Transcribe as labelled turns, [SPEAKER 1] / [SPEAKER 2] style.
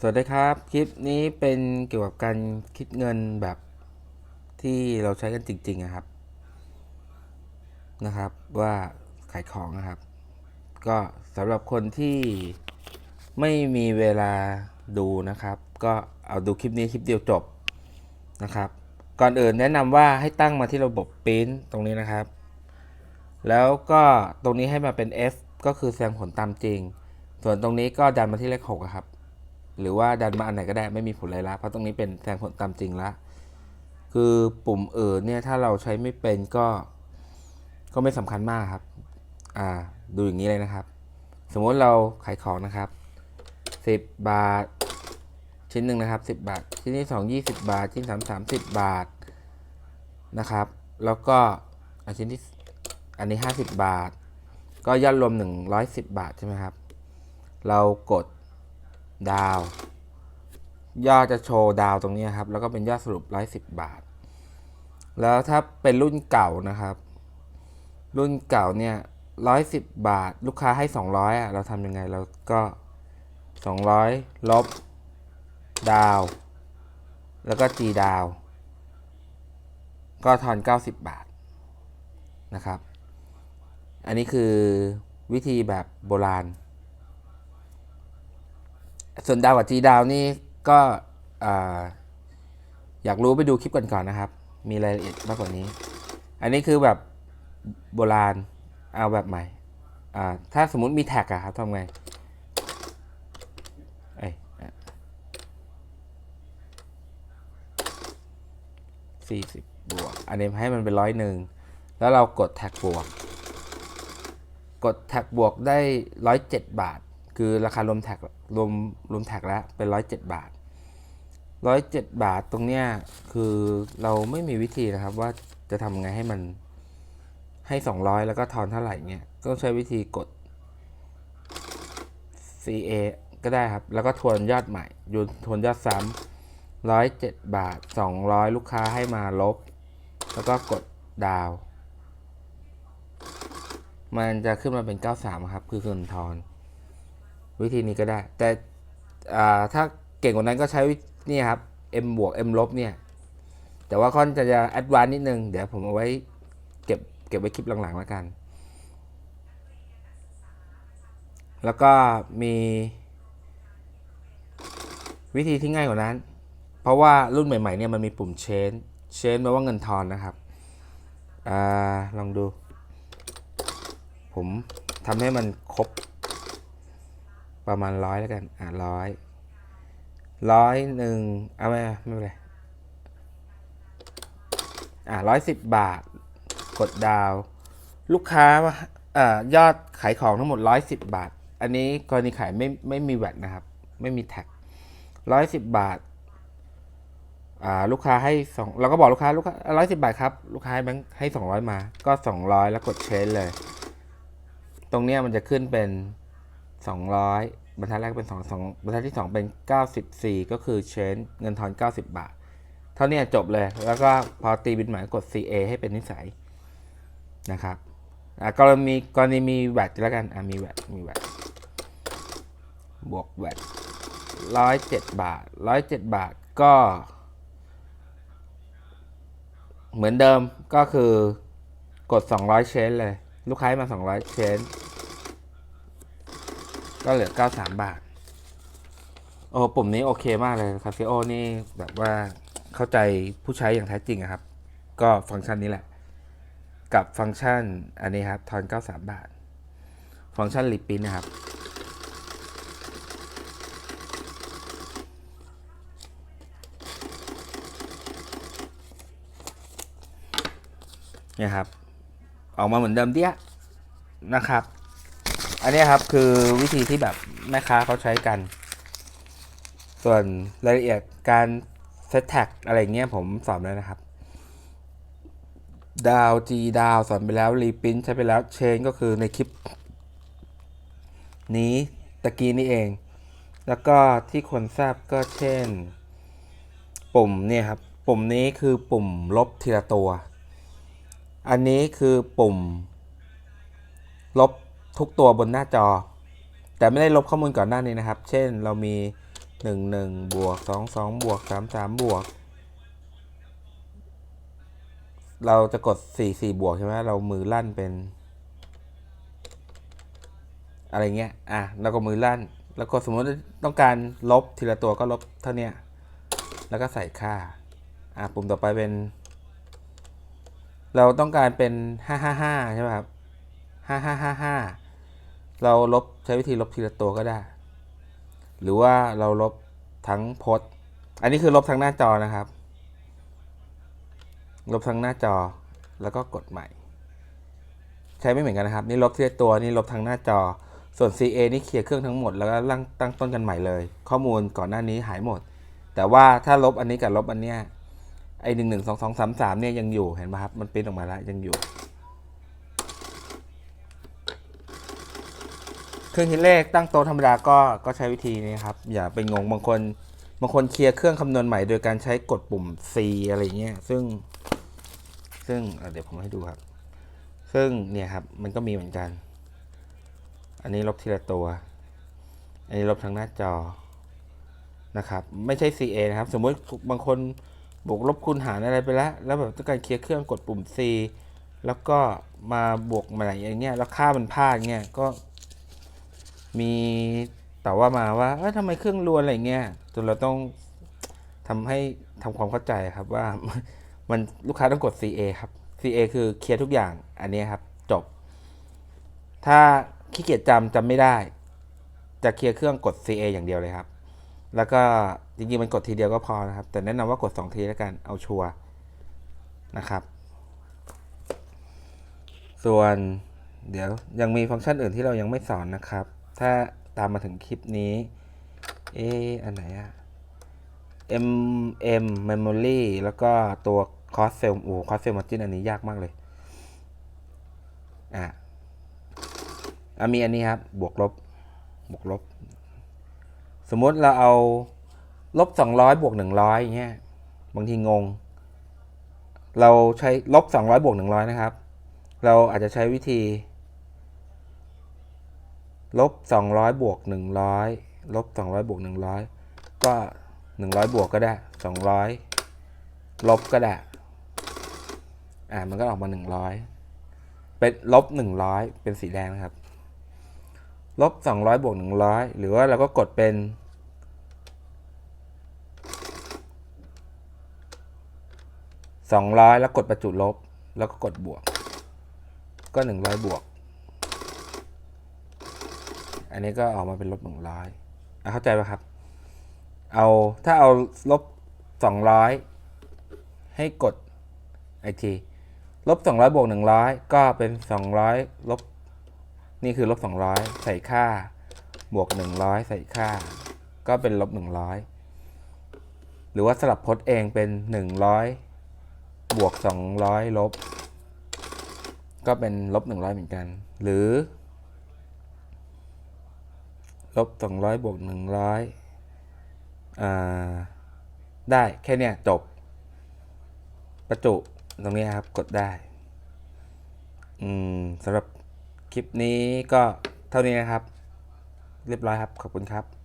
[SPEAKER 1] สวัสดีครับ คลิปนี้เป็นเกี่ยวกับการคิดเงินแบบที่เราใช้กันจริงๆนะครับ นะครับว่าขายของนะครับ ก็สำหรับคนที่ไม่มีเวลาดูนะครับ ก็เอาดูคลิปนี้คลิปเดียวจบนะครับ ก่อนอื่นแนะนำว่าให้ตั้งมาที่ระบบปริ้นตรงนี้นะครับ แล้วก็ตรงนี้ให้มาเป็น F ก็คือแสดงผลตามจริง ส่วนตรงนี้ก็ดันมาที่เลขหกครับ หรือว่าดันมาอันไหนก็ได้ไม่มีผลอะไรละเพราะตรงนี้เป็นแสดงผลตามจริงละคือปุ่มเอื่นเนี่ยถ้าเราใช้ไม่เป็นก็ก็ไม่สำคัญมากครับ อ่า ดูอย่างนี้เลยนะครับ สมมติเราขายของนะครับ 10 บาท ชิ้นหนึ่งนะครับ 10 บาท ชิ้นที่ 2 20 บาท ชิ้น3 30 บาทนะครับ แล้วก็อะชิ้นที่อันนี้ 50 บาท ก็ยอดรวม 110 บาทใช่ไหมครับ เรากด ดาว ยอดจะโชว์ดาวตรงนี้ครับ แล้วก็เป็นยอดสรุป110บาท แล้วถ้าเป็นรุ่นเก่านะครับ รุ่นเก่าเนี่ย110บาท ลูกค้าให้200อะเราทำยังไงเราก็200ลบ ดาว แล้วก็ G ดาว ก็ทอน90บาทนะครับ อันนี้คือวิธีแบบโบราณ ส่วนดาวกับจีดาวนี่ก็อ่าอยากรู้ไปดูคลิปก่อนๆนะครับ มีรายละเอียดมากกว่านี้ อันนี้คือแบบโบราณเอาแบบใหม่ ถ้าสมมติมีแท็กอะครับทำไงสี่สิบบวก อันนี้ให้มันเป็นร้อยหนึ่ง แล้วเรากดแท็กบวก กดแท็กบวกได้ร้อยเจ็ดบาท คือราคารวมแท็กรวมรวมแท็กแล้วเป็นร้อยเจ็ดบาทร้อยเจ็ดบาทตรงเนี้ยคือเราไม่มีวิธีนะครับว่าจะทำไงให้มันให้สองร้อยแล้วก็ทอนเท่าไหร่เงี้ยก็ใช้วิธีกด CA ก็ได้ครับ แล้วก็ทวนยอดใหม่ยูนทวนยอดซ้ำร้อยเจ็ดบาทสองร้อยลูกค้าให้มาลบ แล้วก็กดดาว มันจะขึ้นมาเป็น 93 ครับ คือเงินทอน วิธีนี้ก็ได้ แต่ถ้าเก่งกว่านั้นก็ใช้วินี่ครับ m บวก m ลบเนี่ย แต่ว่าค่อนจะจะแอดวานนิดนึง เดี๋ยวผมเอาไว้เก็บเก็บไว้คลิปหลังๆแล้วกัน แล้วก็มีวิธีที่ง่ายกว่านั้น เพราะว่ารุ่นใหม่ๆเนี่ยมันมีปุ่ม change change แปลว่าเงินทอนนะครับอลองดู ผมทำให้มันครบ ประมาณร้อยแล้วกัน อะร้อยร้อยหนึ่งเอาไม่ไม่เป็นไรอะร้อยสิบบาท กดดาว ลูกค้าเอ่อยอดขายของทั้งหมดร้อยสิบบาท อันนี้กรณีขายไม่ไม่มีแวดนะครับ ไม่มีแท็กร้อยสิบบาทอ่าลูกค้าให้สองเราก็บอกลูกค้าลูกค้าร้อยสิบาทครับ ลูกค้าให้แบงค์ให้สองร้อยมา ก็สองร้อยแล้วกดเชนเลย ตรงเนี้ยมันจะขึ้นเป็น 200 บรรทัดแรกเป็น 2 2 บรรทัดที่ 2 เป็น 94 ก็คือเชนเงินทอน 90 บาท เท่านี้จบเลย แล้วก็พอตีบินหมายกด CA ให้เป็นนิสัยนะครับกรณีกรณีมีแวดแล้วกันอะมีแวดมีแวดบวกแวดร้อยเจ็ดบาทร้อยเจ็ดบาทก็ เหมือนเดิมก็คือกด 200 เชนเลย ลูกค้ามา 200 เชน ก็เหลือ 93 บาท โอ้ปุ่มนี้โอเคมากเลยคาซิโอนี่แบบว่าเข้าใจผู้ใช้อย่างแท้จริงครับ ก็ฟังก์ชันนี้แหละ กับฟังก์ชันอันนี้ครับทอน 93 บาท ฟังก์ชันรีปินนะครับ เนี่ยครับ ออกมาเหมือนเดิมเดี้ยนะครับ อันนี้ครับคือวิธีที่แบบแม่ค้าเขาใช้กัน ส่วนรายละเอียดการเซตแท็กอะไรเงี้ยผมสอนแล้วนะครับ ดาว G ดาวสอนไปแล้วรีพินใช้ไปแล้วเชนก็คือในคลิป นี้ตะกี้นี่เอง แล้วก็ที่คนทราบก็เช่น ปุ่มเนี่ยครับ ปุ่มนี้คือปุ่มลบทีละตัว อันนี้คือปุ่ม ลบ ทุกตัวบนหน้าจอ แต่ไม่ได้ลบข้อมูลก่อนหน้านี้นะครับ เช่นเรามีหนึ่งหนึ่งบวกสองสองบวกสามสามบวก เราจะกดสี่สี่บวกใช่ไหมเรามือลั่นเป็น อะไรเงี้ย อะแล้วก็มือลั่น แล้วก็สมมติต้องการลบทีละตัวก็ลบเท่านี้แล้วก็ใส่ค่า อะปุ่มต่อไปเป็น เราต้องการเป็นห้าห้าห้าใช่ไหมครับห้าห้าห้าห้า เราลบใช้วิธีลบทีละตัวก็ได้ หรือว่าเราลบทั้งโพสต์อันนี้คือลบทั้งหน้าจอนะครับ ลบทั้งหน้าจอแล้วก็กดใหม่ ใช้ไม่เหมือนกันนะครับ นี่ลบทีละตัวนี่ลบทั้งหน้าจอ ส่วน CA นี่เคลียร์เครื่องทั้งหมดแล้วก็ตั้งตั้งต้นกันใหม่เลย ข้อมูลก่อนหน้านี้หายหมด แต่ว่าถ้าลบอันนี้กับลบอันเนี้ยไอหนึ่งหนึ่งสองสองสามสามเนี่ยยังอยู่เห็นไหมครับ มันปริ้นออกมาแล้วยังอยู่ เครื่องคิดเลขตั้งโต๊ะธรรมดาก็ก็ใช้วิธีนี้ครับอย่าไปงงบางคนบางคนเคลียร์เครื่องคำนวณใหม่โดยการใช้กดปุ่ม C อะไรเงี้ยซึ่ง ซึ่งเเดี๋ยวผมให้ดูครับ ซึ่งเนี่ยครับมันก็มีเหมือนกัน อันนี้ลบทีละตัว อันนี้ลบทั้งหน้าจอนะครับ ไม่ใช่ CA นะครับ สมมติบางคนบวกลบคูณหารอะไรไปแล้ว แล้วแบบต้องการเคลียร์เครื่องกดปุ่ม C แล้วก็มาบวกมาอะไรอย่างเงี้ยแล้วค่ามันพลาดเงี้ยก็ มีแต่ว่ามาว่าเออทำไมเครื่องรวนอะไรเงี้ยจนเราต้องทำให้ทำความเข้าใจครับว่ามันลูกค้าต้องกด CA ครับ CA คือเคลียร์ทุกอย่างอันนี้ครับ จบ ถ้าขี้เกียจจำจำไม่ได้ จะเคลียร์เครื่องกด CA อย่างเดียวเลยครับ แล้วก็จริงๆมันกดทีเดียวก็พอนะครับ แต่แนะนำว่ากด 2 ทีแล้วกันเอาชัวร์นะครับ ส่วนเดี๋ยวยังมีฟังก์ชันอื่นที่เรายังไม่สอนนะครับ ถ้าตามมาถึงคลิปนี้ เอะอันไหนอะ M M Memory แล้วก็ตัว Cross Cell โอ้ Cross Cell Margin อันนี้ยากมากเลยอะอะมีอันนี้ครับ บวกลบ บวกลบ สมมติเราเอาลบ 200 บวก 100อย่างเงี้ย บางทีงง เราใช้ลบ 200 บวก 100 นะครับ เราอาจจะใช้วิธี ลบ200 บวก 100 ลบ 200 บวก 100 ก็ 100 บวกก็ได้ 200 ลบก็ได้ อ่า มันก็ออกมา 100 เป็นลบ 100 เป็นสีแดงนะครับ ลบ 200 บวก 100 หรือว่าเราก็กดเป็น 200 แล้วกดประจุลบ แล้วก็กดบวก ก็ 100 บวก อันนี้ก็ออกมาเป็นลบหนึ่งร้อยเข้าใจไหมครับ เอาถ้าเอาลบสองร้อยให้กดไอทีลบสองร้อยบวกหนึ่งร้อยก็เป็นสองร้อยลบนี่คือลบสองร้อยใส่ค่าบวกหนึ่งร้อยใส่ค่า ก็เป็นลบหนึ่งร้อยหรือว่าสลับพจน์เองเป็นหนึ่งร้อยบวกสองร้อยลบ ก็เป็นลบหนึ่งร้อยเหมือนกัน หรือ ลบ200บวก100อ่าได้แค่เนี้ยจบ ประจุตรงนี้ครับกดได้อืมสำหรับคลิปนี้ก็เท่านี้นะครับ เรียบร้อยครับ ขอบคุณครับ